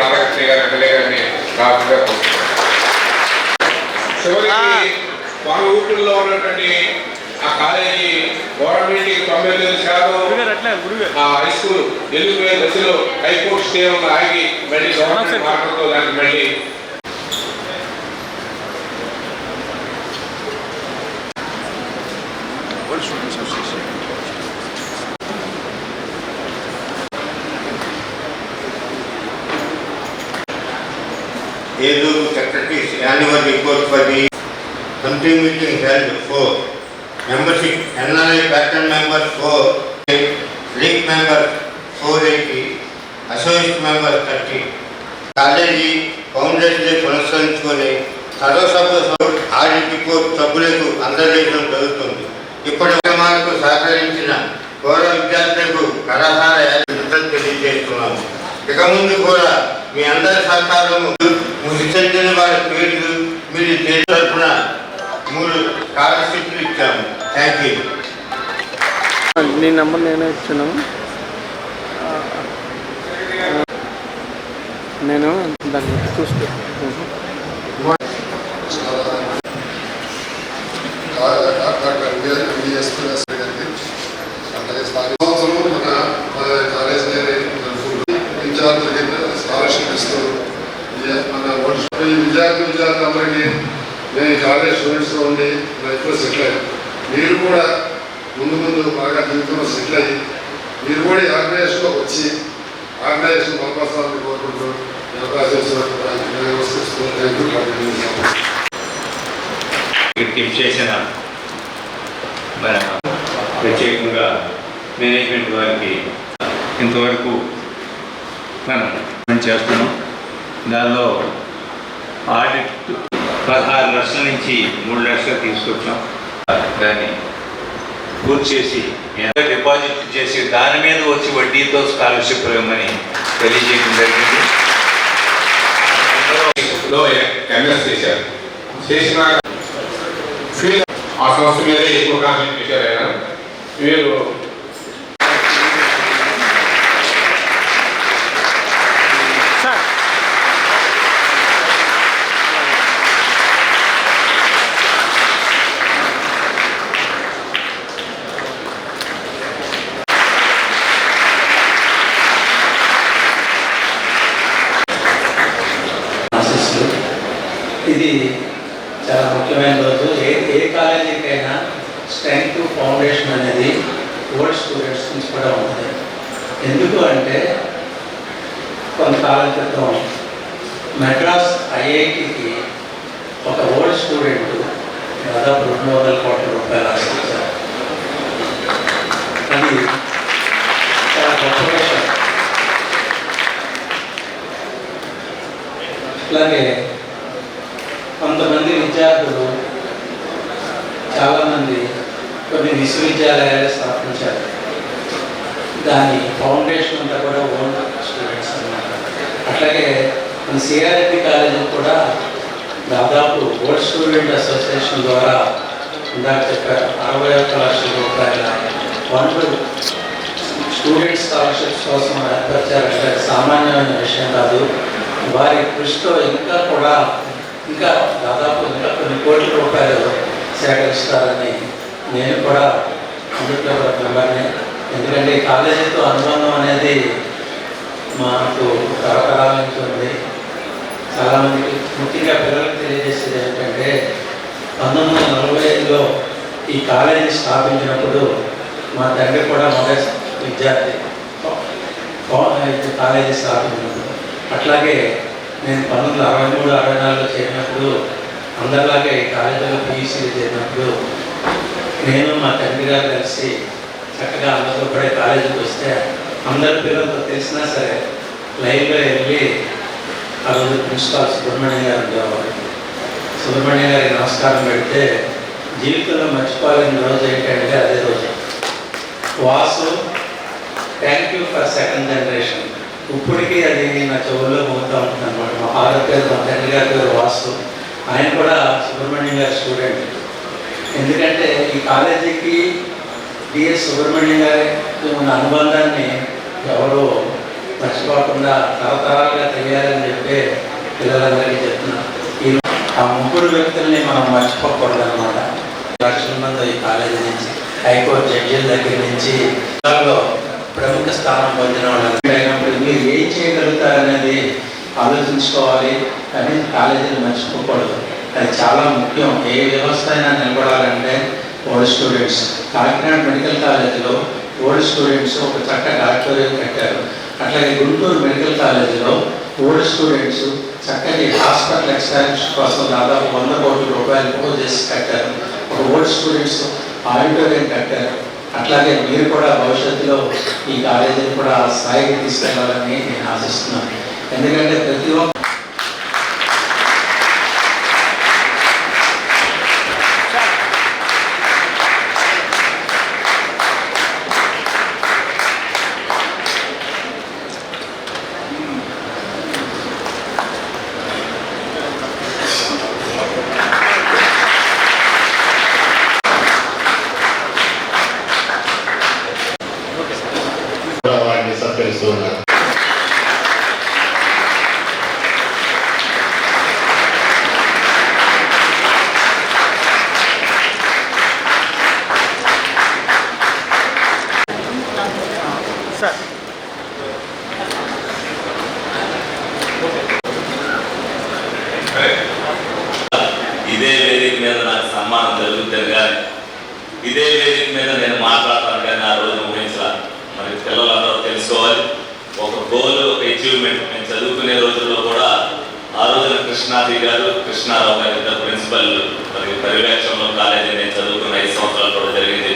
రాధాకృష్ణ గారు ఎమ్మెల్యే గారిని రాకుండా చివరికి వాళ్ళ ఊపిరిలో ఉన్నటువంటి ఆ కాలేజీ గవర్నమెంట్ తొంభై తొమ్మిది శాతం ఆ హై స్కూల్ వెళ్ళిపోయే దశలో హైకోర్టు స్టే ఆగి మళ్ళీ గవర్నమెంట్ మాటలతో మళ్ళీ Yedu Secretary's annual report for the country meeting held four. Membership, NRI pattern members four, league members four eighty, associate members thirty. College foundation day పునస్కరించుకొని సర్వసభ్య సభ్యులు ఆడిట్ రిపోర్ట్ సభ్యులకు అందజేయడం జరుగుతుంది ఇప్పటి మార్కు సహకరించిన గౌరవ విద్యార్థులకు కళాశాల యాజమాన్యం తెలియజేస్తున్నాము ఇక ముందు కూడా మీ అందరి సహకారము చెందిన వారి పేర్లు మీరు తరఫున మూడు స్కాలర్షిప్లు ఇచ్చాము థ్యాంక్ యూ నీ నెంబర్ నేనే ఇచ్చాను నేను దాన్ని స్థానిక సంవత్సరం మన కాలేజ్ విద్యార్థులకి స్కాలర్షిప్ మన ఓటు- ఈ విద్యార్థి విద్యార్థులందరికీ నేను కాలేజ్ స్టూడెంట్స్లో ఉండి లైఫ్లో సెటిల్ అయ్యాను. మీరు కూడా ముందు ముందు బాగా జీవితంలో సెటిల్ అయ్యి మీరు కూడా ఈ ఆర్గనైజేషన్లో వచ్చి ఆర్గనైజేషన్ బలపరచాలని కోరుకుంటూ గిఫ్ట్ చేసిన మన ప్రత్యేకంగా మేనేజ్మెంట్ వారికి ఇంతవరకు మనం చేస్తున్నాం? దానిలో ఆడిట్ పదహారు లక్షల నుంచి మూడు లక్షలు తీసుకొచ్చాం. దాన్ని పూర్తి చేసి ఎంత డిపాజిట్ చేసి దాని మీద వచ్చి వడ్డీతో స్కాలర్షిప్ ఇవ్వమని తెలియజేయడం జరిగింది. ఎంఎస్ చేశారు. చేసిన ఫీల్ ఆ సంస్థ మీదే ఎక్కువ కాన్సన్ట్రేట్ చేశారు ఆయన. వీరు చాలా ముఖ్యమైన రోజు. ఏ ఏ కాలేజీకైనా స్ట్రెంగ్త్ ఫౌండేషన్ అనేది ఓల్డ్ స్టూడెంట్స్ నుంచి కూడా ఉంటుంది. ఎందుకు అంటే కొంతకాలం క్రితం మెడ్రాస్ ఐఐటికి ఒక ఓల్డ్ స్టూడెంట్ దాదాపు రెండు వందల కోట్ల రూపాయలు ఆశించారు. అది చాలా గొప్ప విషయం. అలాగే విశ్వవిద్యాలయాలు స్థాపించారు. దాని ఫౌండేషన్ అంతా కూడా ఓన్ స్టూడెంట్స్ అన్నమాట. అట్లాగే మన సిఆర్ఎడ్డి కాలేజీ కూడా దాదాపు ఓల్డ్ స్టూడెంట్ అసోసియేషన్ ద్వారా ఇందాక చెప్పారు అరవై ఒక్క లక్షల రూపాయల ఫండ్లు స్టూడెంట్ స్కాలర్షిప్స్ కోసం ఏర్పరిచారంటే సామాన్యమైన విషయం కాదు. వారి కృషితో ఇంకా కూడా ఇంకా దాదాపు ఇంకా కొన్ని కోట్ల రూపాయలు సేకరిస్తారని నేను కూడా అందులో ఒక మెంబర్ని. ఎందుకంటే ఈ కాలేజీతో అనుబంధం అనేది మాకు తరతరాల నుంచి ఉంది. చాలామందికి ముఖ్యంగా పిల్లలకు తెలియజేసేది ఏంటంటే పంతొమ్మిది వందల నలభై ఐదులో ఈ కాలేజీ స్థాపించినప్పుడు మా తండ్రి కూడా మొదటి విద్యార్థి. కాలేజీ స్థాపించినప్పుడు. అట్లాగే నేను పంతొమ్మిది వందల అరవై మూడు అరవై నాలుగులో చేరినప్పుడు అందరిలాగే ఈ కాలేజీలో పీయూసీ చేరినప్పుడు నేను మా తండ్రి గారు కలిసి చక్కగా అందరూ కూడా కాలేజీకి వస్తే అందరి పిల్లలతో తెలిసినా సరే లైన్లో వెళ్ళి ఆ రోజు ప్రిన్సిపాల్ సుబ్రహ్మణ్యం గారు ఉండేవారు. సుబ్రహ్మణ్యం గారికి నమస్కారం పెడితే జీవితంలో మర్చిపోలేని రోజు ఏంటంటే అదే రోజు. Vasu thank you for second generation ఇప్పటికీ అది నా చెవుల్లో పోతూ ఉంటుంది అనమాట మా ఫాదర్ పేరు మా తండ్రి గారి పేరు వాసు. ఆయన కూడా సుబ్రహ్మణ్యం గారి స్టూడెంట్. ఎందుకంటే ఈ కాలేజీకి డిఎస్ సుబ్రహ్మణ్యం గారికి ఉన్న అనుబంధాన్ని ఎవరు మర్చిపోకుండా తరతరాలుగా తెలియాలని చెప్పి పిల్లలందరికీ చెప్తున్నాను ఈ ఆ ముగ్గురు వ్యక్తుల్ని మనం మర్చిపోకూడదు అనమాట లక్షల మంది ఈ కాలేజీ నుంచి హైకోర్టు జడ్జీల దగ్గర నుంచి ప్రముఖ స్థానం పొందిన వాళ్ళు మీరు ఏం చేయగలుగుతారనేది ఆలోచించుకోవాలి. కానీ కాలేజీని మర్చిపోకూడదు. అది చాలా ముఖ్యం. ఏ వ్యవస్థ అయినా నిలబడాలంటే ఓల్డ్ స్టూడెంట్స్. కాకినాడ మెడికల్ కాలేజీలో ఓల్డ్ స్టూడెంట్స్ ఒక చక్కటి ఆడిటోరియం కట్టారు. అట్లాగే గుంటూరు మెడికల్ కాలేజీలో ఓల్డ్ స్టూడెంట్స్ చక్కటి హాస్పిటల్ ఎక్స్పాన్షన్ కోసం దాదాపు వంద కోట్ల రూపాయలు పోగు చేసి కట్టారు. ఒక ఓల్డ్ స్టూడెంట్స్ ఆడిటోరియం కట్టారు. అట్లాగే మీరు కూడా భవిష్యత్తులో ఈ కాలేజీని కూడా స్థాయికి తీసుకెళ్ళాలని నేను ఆశిస్తున్నాను. ఎందుకంటే ప్రతి ఒక్క వారిని సత్కరిస్తూ ఉన్నారు సార్ ఇదే వేదిక మీద నాకు సన్మానం జరుగుతుంది కానీ ఇదే వేదిక మీద నేను మాట్లాడతాను కానీ ఆ రోజు ఊహించాలి. మరి పిల్లలందరూ తెలుసుకోవాలి. ఒక గోల్ ఒక అచీవ్మెంట్ నేను చదువుకునే రోజుల్లో కూడా ఆ రోజున కృష్ణాజీ గారు కృష్ణారావు గారు ఇద్దరు ప్రిన్సిపల్ మరి పర్యవేక్షణలో కాలేజీ నేను చదువుకున్న ఐదు సంవత్సరాలు కూడా జరిగింది.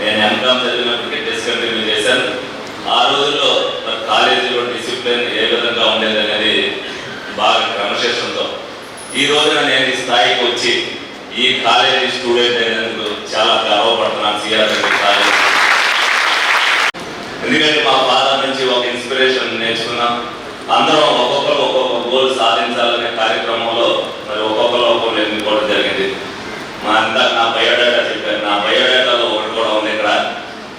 నేను ఎంకామ్ చదివినప్పటికీ డిస్కంటిన్యూ చేశాను. ఆ రోజుల్లో మరి కాలేజీలో డిసిప్లిన్ ఏ విధంగా ఉండేది అనేది బాగా క్రమశిక్షణతో. ఈ రోజున నేను స్థాయికి వచ్చి ఈ కాలేజీ స్టూడెంట్ అయినందుకు చాలా గర్వపడుతున్నాను సిఆర్ కాలేజీ. ఎందుకంటే మా ఫాదర్ నుంచి ఒక ఇన్స్పిరేషన్ నేర్చుకున్నాం. అందరం ఒక్కొక్కరు ఒక్కొక్క గోల్ సాధించాలనే కార్యక్రమంలో మరి ఒక్కొక్కరు ఒక్కొక్కరు ఎన్నుకోవడం జరిగింది. మా అంతా నా బయోడేటా చెప్పారు నా బయోడేటాలో ఒకటి కూడా ఉంది ఇక్కడ.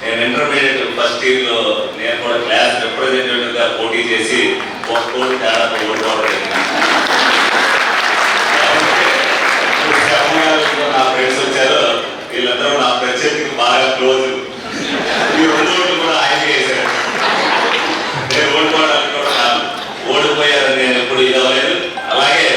నేను ఇంటర్మీడియట్ ఫస్ట్ ఇయర్లో నేను కూడా క్లాస్ రిప్రజెంటేటివ్గా పోటీ చేసి ఒక కోటి తేడాతో ఓడిపోవడం జరిగింది. వీళ్ళందరూ నా ప్రత్యర్థికి బాగా క్లోజ్. ఈ రెండు ఓట్లు కూడా ఆయన చేశారు. నేను ఓడిపోవడానికి కూడా ఓడిపోయారని నేను ఎప్పుడు ఇవ్వలేదు. అలాగే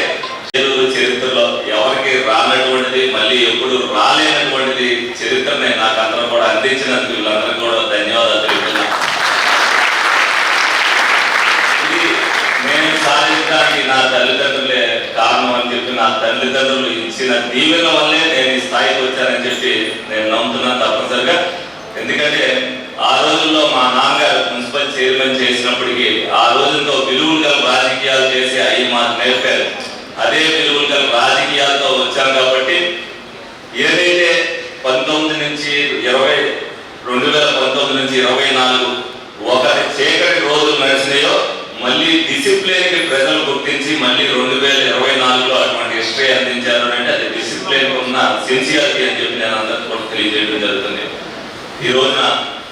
తెలుగు చరిత్రలో ఎవరికి రానటువంటిది మళ్ళీ ఎప్పుడు రాలేనటువంటిది చరిత్రని నాకు అందరూ కూడా అందించినందుకు వీళ్ళందరూ కూడా ధన్యవాదాలు తెలుపుతున్నాను ఇది నేను సాధించడానికి నా తల్లిదండ్రులు కారణం అని చెప్పి నా తల్లిదండ్రులు ఇచ్చిన దీవెన వల్లే నేను ఈ స్థాయికి వచ్చానని చెప్పి నేను నమ్ముతున్నాను తప్పనిసరిగా. ఎందుకంటే ఆ రోజుల్లో మా నాన్నగారు మున్సిపల్ చైర్మన్ చేసినప్పటికీ ఆ రోజుల్లో విలువలు గల రాజకీయాలు చేసి అవి మాకు నేర్పారు. అదే విలువలు గల రాజకీయాలతో వచ్చాం కాబట్టి ఏదైతే పంతొమ్మిది నుంచి ఇరవై రెండు వేల పంతొమ్మిది నుంచి ఇరవై నాలుగు ఒక చీకటి రోజులు నడిచినాయో మళ్ళీ డిసిప్లిన్కి ప్రజలు గుర్తించి మళ్ళీ రెండు వేల ఇరవై నాలుగులో అటువంటి హిస్టరీ అందించారు అంటే అది డిసిప్లిన్ ఉన్న సిన్సియారిటీ అని చెప్పి నేను అందరికీ కూడా తెలియజేయడం జరుగుతుంది. ఈ రోజున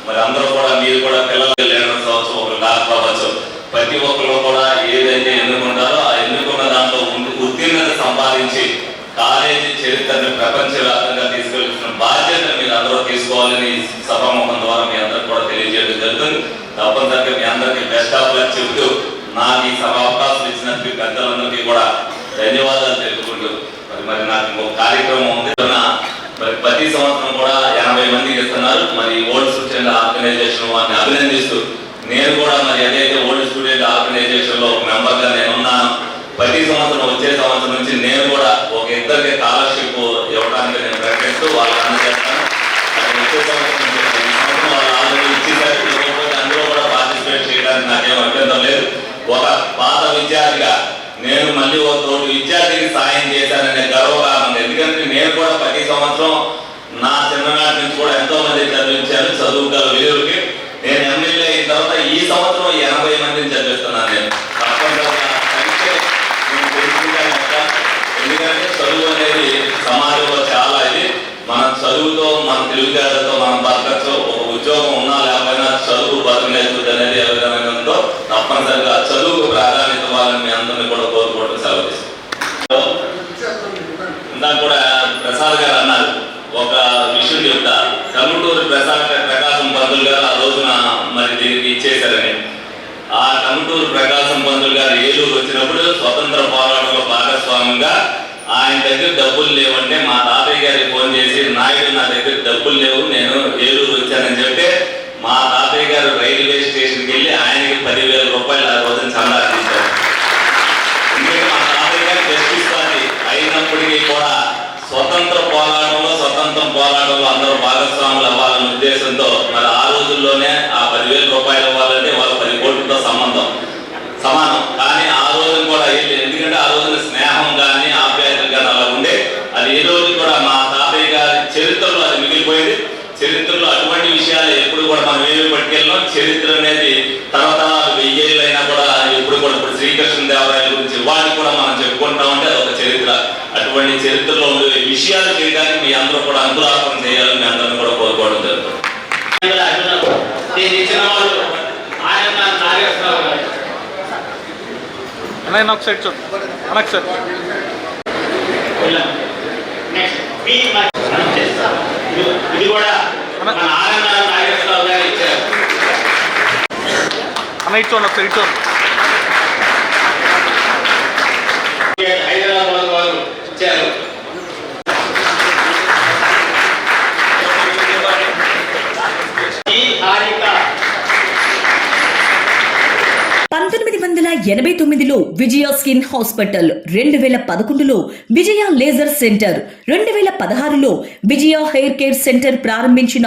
మరి అందరూ కూడా మీరు కూడా పిల్లలు లీడర్స్ అవ్వచ్చు ఒకరు డాక్టర్ ప్రతి ఒక్కరు కూడా ఏదైతే ఎన్నుకుంటారో ఆ ఎన్నుకున్న దాంట్లో ముందు ఉత్తీర్ణత సంపాదించి కాలేజీ చరిత్రను ప్రపంచవ్యాప్తంగా తీసుకెళ్తున్న బాధ్యత మీరు అందరూ తీసుకోవాలని ఈ సభాముఖం ద్వారా మీ తెలియజేయడం జరుగుతుంది తప్పనిసరిగా మీ అందరికీ బెస్ట్ ఆఫ్ లక్ చెబుతూ నాకు ఈ సభ అవకాశం ఇచ్చినందుకు పెద్దలందరికీ కూడా ధన్యవాదాలు తెలుపుకుంటూ మరి మరి నాకు ఒక కార్యక్రమం ఉంది. మరి ప్రతి సంవత్సరం కూడా ఎనభై మంది ఇస్తున్నారు మరి ఓల్డ్ స్టూడెంట్ ఆర్గనైజేషన్ వారిని అభినందిస్తూ నేను కూడా మరి ఏదైతే ఓల్డ్ స్టూడెంట్ ఆర్గనైజేషన్లో ఒక మెంబర్గా నేను ప్రతి సంవత్సరం వచ్చే సంవత్సరం నుంచి నేను కూడా ఒక ఇద్దరికి స్కాలర్షిప్ లేదు. ఒక పాత విద్యార్థిగా నేను మళ్ళీ ఒక తోటి విద్యార్థికి సాయం చేశాననే గర్వకారణం. ఎందుకంటే నేను కూడా ప్రతి సంవత్సరం నా చిన్ననాటి నుంచి కూడా ఎంతో మంది చదివించాను చదువుగల వీరులకి నేను ఎమ్మెల్యే అయిన తర్వాత ఈ సంవత్సరం ఎనభై మందిని చదివిస్తున్నాను నేను. ఎందుకంటే చదువు అనేది సమాజంలో చాలా ఇది. మన చదువుతో మన తెలుగుదేశంతో మనం బతకచ్చు వచ్చినప్పుడు స్వతంత్ర పోరాటంలో భాగస్వామ్యంగా ఆయన దగ్గర డబ్బులు లేవంటే మా తాతయ్య గారికి ఫోన్ చేసి నాయుడు నా దగ్గర డబ్బులు లేవు నేను ఏలూరు వచ్చానని చెప్తే మా తాతయ్య గారు రైల్వే స్టేషన్కి వెళ్ళి ఆయనకి పదివేల రూపాయలు ఆ రోజున చందా తీశారు ఎందుకంటే మా తాతయ్య గారు జస్టిస్ పార్టీ అయినప్పటికీ కూడా స్వతంత్ర పోరాటంలో స్వతంత్రం పోరాటంలో అందరూ భాగస్వాములు అవ్వాలనే ఉద్దేశంతో మరి ఆ రోజుల్లోనే ఆ పదివేల రూపాయలు ఇవ్వాలంటే వాళ్ళ పది కోట్లతో సంబంధం సమానం కానీ ఆ రోజున కూడా ఏంటి ఎందుకంటే ఆ రోజున స్నేహం కానీ ఆప్యాయతలు కానీ అలా ఉండే అది ఏ రోజు కూడా మా తాతయ్య గారి చరిత్రలో అది మిగిలిపోయింది చరిత్రలో అటువంటి విషయాలు ఎప్పుడు కూడా మనం ఏమి పట్టుకెళ్ళినాం చరిత్ర అనేది తరతరాలు వెయ్యేళ్ళైనా కూడా ఎప్పుడు కూడా ఇప్పుడు శ్రీకృష్ణ దేవరాయల గురించి వాటిని కూడా మనం చెప్పుకుంటా ఉంటే అది ఒక చరిత్ర అటువంటి చరిత్రలో ఉండే విషయాలు చేయడానికి మీ అందరూ కూడా అంకురార్పణ చేయాలని మీ అందరిని కూడా కోరుకోవడం జరుగుతుంది. ఒకసారి చూడు. ఇది- కూడా అన్న. ఇటు చూడండి ఒకసారి హైదరాబాద్ వారు ఇచ్చారు ఈ హారిక పంతొమ్మిది వందల ఎనభై తొమ్మిదిలో విజయ స్కిన్ హాస్పిటల్ రెండు వేల పదకొండులో విజయ లేజర్ సెంటర్ రెండు వేల పదహారులో విజయ హెయిర్ కేర్ సెంటర్ ప్రారంభించిన